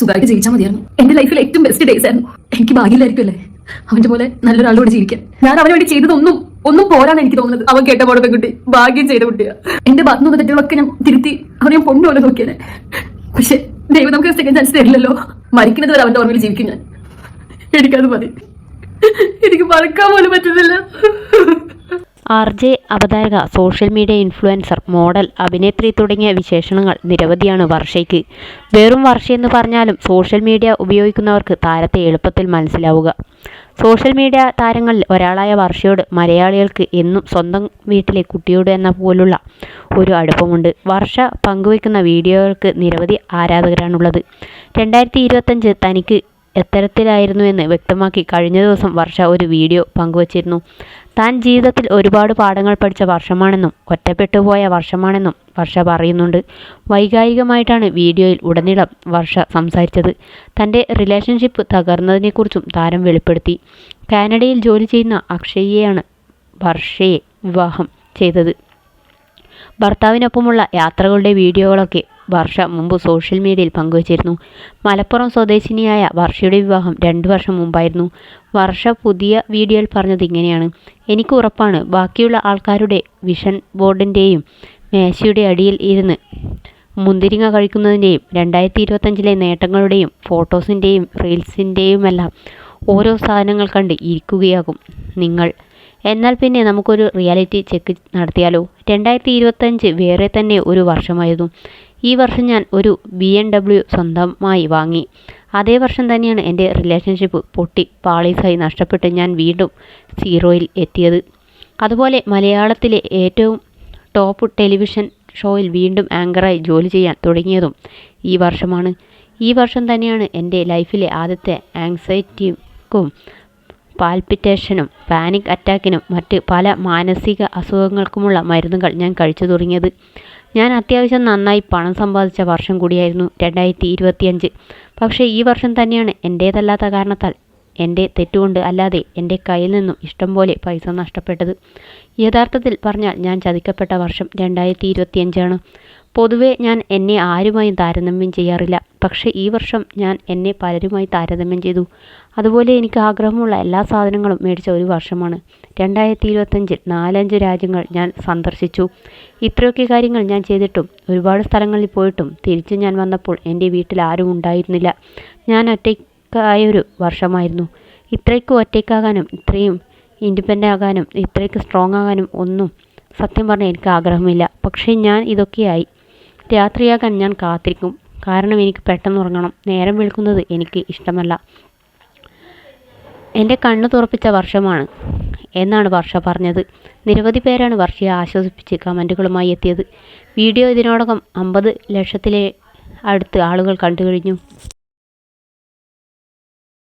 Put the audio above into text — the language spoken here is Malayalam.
സുഖമായിട്ട് ജീവിച്ചാൽ മതിയായിരുന്നു. എന്റെ ലൈഫിൽ ഏറ്റവും ബെസ്റ്റ് ഡേയ്സ് ആയിരുന്നു. എനിക്ക് ഭാഗ്യമില്ലായിരിക്കുമല്ലേ അവന്റെ പോലെ നല്ലൊരാളോട് ജീവിക്കാൻ. ഞാൻ അവന് വേണ്ടി ചെയ്തതൊന്നും ഒന്നും പോരാന്ന് എനിക്ക് തോന്നുന്നത്. അവൻ കേട്ട പോലെ പെൺകുട്ടി ഭാഗ്യം ചെയ്ത കുട്ടിയാ. എന്റെ ഭാഗത്തു നിന്ന് തെറ്റുകളൊക്കെ ഞാൻ തിരുത്തി അവനെ ഞാൻ പൊണ്ണുപോലെ നോക്കിയാലേ പക്ഷെ ദൈവം നമുക്ക് സെക്കൻഡ് ചാൻസ് തരില്ലല്ലോ. മരിക്കുന്നത് വരെ അവന്റെ ഓർമ്മയിൽ ജീവിക്കും ഞാൻ. എനിക്കത് മതി. എനിക്ക് മറക്കാൻ പോലും പറ്റുന്നില്ല. ആർ ജെ അവതാരക സോഷ്യൽ മീഡിയ ഇൻഫ്ലുവൻസർ മോഡൽ അഭിനേത്രി തുടങ്ങിയ വിശേഷണങ്ങൾ നിരവധിയാണ് വർഷയ്ക്ക്. വെറും വർഷയെന്ന് പറഞ്ഞാലും സോഷ്യൽ മീഡിയ ഉപയോഗിക്കുന്നവർക്ക് താരത്തെ എളുപ്പത്തിൽ മനസ്സിലാവുക. സോഷ്യൽ മീഡിയ താരങ്ങളിൽ ഒരാളായ വർഷയോട് മലയാളികൾക്ക് എന്നും സ്വന്തം വീട്ടിലെ കുട്ടിയോട് എന്ന പോലുള്ള ഒരു അടുപ്പമുണ്ട്. വർഷ പങ്കുവയ്ക്കുന്ന വീഡിയോകൾക്ക് നിരവധി ആരാധകരാണുള്ളത്. രണ്ടായിരത്തി ഇരുപത്തഞ്ച് തനിക്ക് എത്തരത്തിലായിരുന്നുവെന്ന് വ്യക്തമാക്കി കഴിഞ്ഞ ദിവസം വർഷ ഒരു വീഡിയോ പങ്കുവച്ചിരുന്നു. താൻ ജീവിതത്തിൽ ഒരുപാട് പാഠങ്ങൾ പഠിച്ച വർഷമാണെന്നും ഒറ്റപ്പെട്ടുപോയ വർഷമാണെന്നും വർഷ പറയുന്നുണ്ട്. വൈകാരികമായിട്ടാണ് വീഡിയോയിൽ ഉടനീളം വർഷ സംസാരിച്ചത്. തന്റെ റിലേഷൻഷിപ്പ് തകർന്നതിനെക്കുറിച്ചും താരം വെളിപ്പെടുത്തി. കാനഡയിൽ ജോലി ചെയ്യുന്ന അക്ഷയെയാണ് വർഷയെ വിവാഹം ചെയ്തത്. ഭർത്താവിനൊപ്പമുള്ള യാത്രകളുടെ വീഡിയോകളൊക്കെ വർഷ മുമ്പ് സോഷ്യൽ മീഡിയയിൽ പങ്കുവച്ചിരുന്നു. മലപ്പുറം സ്വദേശിനിയായ വർഷയുടെ വിവാഹം രണ്ടു വർഷം മുമ്പായിരുന്നു. വർഷ പുതിയ വീഡിയോയിൽ പറഞ്ഞത് ഇങ്ങനെയാണ്. എനിക്ക് ഉറപ്പാണ് ബാക്കിയുള്ള ആൾക്കാരുടെ വിഷൻ ബോർഡിന്റെയും മേശയുടെ അടിയിൽ ഇരുന്ന് മുന്തിരിങ്ങ കഴിക്കുന്നതിന്റെയും രണ്ടായിരത്തി ഇരുപത്തഞ്ചിലെ നേട്ടങ്ങളുടെയും ഫോട്ടോസിന്റെയും റീൽസിന്റെയുമെല്ലാം ഓരോ സാധനങ്ങൾ കണ്ട് ഇരിക്കുകയാകും നിങ്ങൾ. എന്നാൽ പിന്നെ നമുക്കൊരു റിയാലിറ്റി ചെക്ക് നടത്തിയാലോ? രണ്ടായിരത്തി ഇരുപത്തഞ്ച് വേറെ തന്നെ ഒരു വർഷമായിരുന്നു. ഈ വർഷം ഞാൻ ഒരു ബി എം ഡബ്ല്യു സ്വന്തമായി വാങ്ങി. അതേ വർഷം തന്നെയാണ് എന്റെ റിലേഷൻഷിപ്പ് പൊട്ടി പാളീസായി നഷ്ടപ്പെട്ട് ഞാൻ വീണ്ടും സീറോയിൽ എത്തിയത്. അതുപോലെ മലയാളത്തിലെ ഏറ്റവും ടോപ്പ് ടെലിവിഷൻ ഷോയിൽ വീണ്ടും ആങ്കറായി ജോലി ചെയ്യാൻ തുടങ്ങിയതും ഈ വർഷമാണ്. ഈ വർഷം തന്നെയാണ് എന്റെ ലൈഫിലെ ആദ്യത്തെ ആങ്സൈറ്റിക്കും പാൽപിറ്റേഷനും പാനിക് അറ്റാക്കിനും മറ്റ് പല മാനസിക അസുഖങ്ങൾക്കുമുള്ള മരുന്നുകൾ ഞാൻ കഴിച്ചു തുടങ്ങിയത്. ഞാൻ അത്യാവശ്യം നന്നായി പണം സമ്പാദിച്ച വർഷം കൂടിയായിരുന്നു രണ്ടായിരത്തി ഇരുപത്തിയഞ്ച് പക്ഷേ ഈ വർഷം തന്നെയാണ് എന്റേതല്ലാത്ത കാരണത്താൽ എന്റെ തെറ്റുകൊണ്ട് അല്ലാതെ എന്റെ കയ്യിൽ നിന്നും ഇഷ്ടം പോലെ പൈസ നഷ്ടപ്പെട്ടത്. യഥാർത്ഥത്തിൽ പറഞ്ഞാൽ ഞാൻ ചതിക്കപ്പെട്ട വർഷം രണ്ടായിരത്തി ഇരുപത്തിയഞ്ചാണ് പൊതുവെ ഞാൻ എന്നെ ആരുമായും താരതമ്യം ചെയ്യാറില്ല. പക്ഷേ ഈ വർഷം ഞാൻ എന്നെ പലരുമായി താരതമ്യം ചെയ്തു. അതുപോലെ എനിക്ക് ആഗ്രഹമുള്ള എല്ലാ സാധനങ്ങളും മേടിച്ച ഒരു വർഷമാണ്. രണ്ടായിരത്തി ഇരുപത്തഞ്ചിൽ നാലഞ്ച് രാജ്യങ്ങൾ ഞാൻ സന്ദർശിച്ചു. ഇത്രയൊക്കെ കാര്യങ്ങൾ ഞാൻ ചെയ്തിട്ടും ഒരുപാട് സ്ഥലങ്ങളിൽ പോയിട്ടും തിരിച്ചു ഞാൻ വന്നപ്പോൾ എന്റെ വീട്ടിൽ ആരും ഉണ്ടായിരുന്നില്ല. ഞാൻ ഒറ്റയ്ക്കായൊരു വർഷമായിരുന്നു. ഇത്രയ്ക്ക് ഒറ്റയ്ക്കാകാനും ഇത്രയും ഇൻഡിപെൻഡന്റ് ആകാനും ഇത്രയ്ക്ക് സ്ട്രോങ് ആകാനും ഒന്നും സത്യം പറഞ്ഞാൽ എനിക്ക് ആഗ്രഹമില്ല. പക്ഷേ ഞാൻ ഇതൊക്കെയായി. രാത്രിയാകാൻ ഞാൻ കാത്തിരിക്കും. കാരണം എനിക്ക് പെട്ടെന്ന് ഉറങ്ങണം. നേരം വിളിക്കുന്നത് എനിക്ക് ഇഷ്ടമല്ല. എന്റെ കണ്ണ് തുറപ്പിച്ച വർഷമാണ് എന്നാണ് വർഷ പറഞ്ഞത്. നിരവധി പേരാണ് വർഷയെ ആശ്വസിപ്പിച്ച് കമന്റുകളുമായി എത്തിയത്. വീഡിയോ ഇതിനോടകം അമ്പത് ലക്ഷത്തിലെ അടുത്ത് ആളുകൾ കണ്ടു കഴിഞ്ഞു.